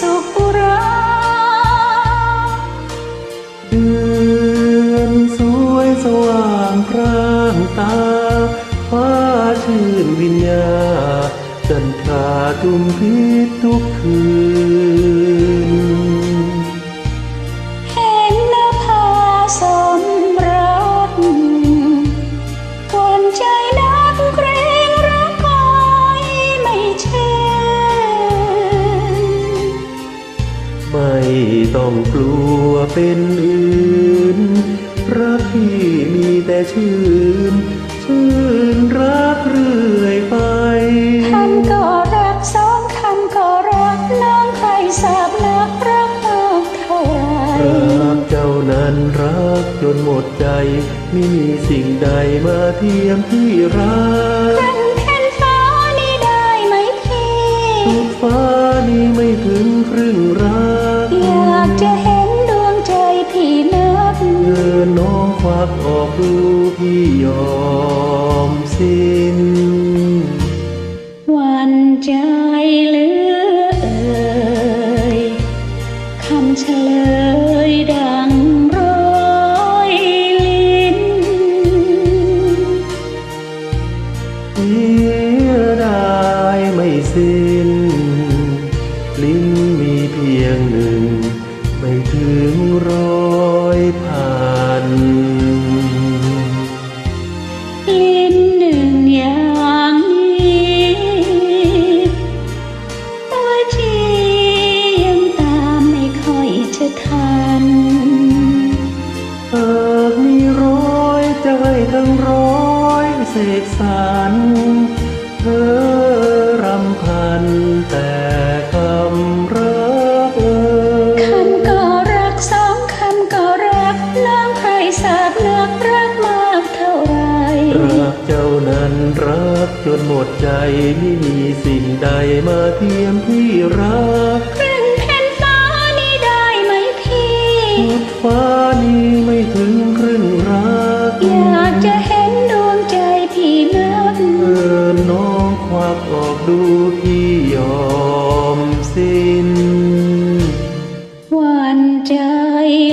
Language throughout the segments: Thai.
สุขอุราเดือนสวยสว่างพร่างตาฟ้าชื่นวิญญาจันทราตุมพิษทุกคืน ต้องกลัวเป็นอื่นรักพี่มีแต่ชื่น ชื่นรักเรื่อยไปคำก็รักสองคำก็รักน้องใครสาบนักรักมากเท่าไหรรักเจ้านั้นรักจนหมดใจ ไม่มีสิ่งใดมาเทียมที่รักกันแผ่นฟ้านี้ได้ไหมพี่ทุกฟ้านี้ไม่ถึงครึ่งรัก น้องควักออกดูพี่ยอมสิ้นหวันใจเลือ ทั้งร้อยเสกสรรเธอรำพันแต่คำรักเอ่ยคำก็รักสองคำก็รักน้องใครสาบนักรักมากเท่าไหรรักเจ้านั้นรักจนหมดใจไม่มีสิ่งใดมาเทียมที่รักครึ่งแผ่นฟ้านี้ได้ไหมพี่สุดฟ้านี้ ดูพี่ยอมสิ้นหวันใจ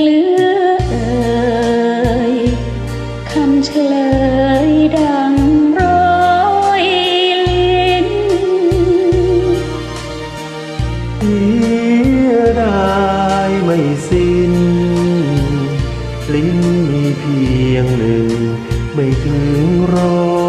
เหลือเอ่ยคำเฉลยดังร้อยลิ้นเสียดายไม่สิ้น ลิ้นมีเพียงหนึ่ง ไม่ถึงร้อ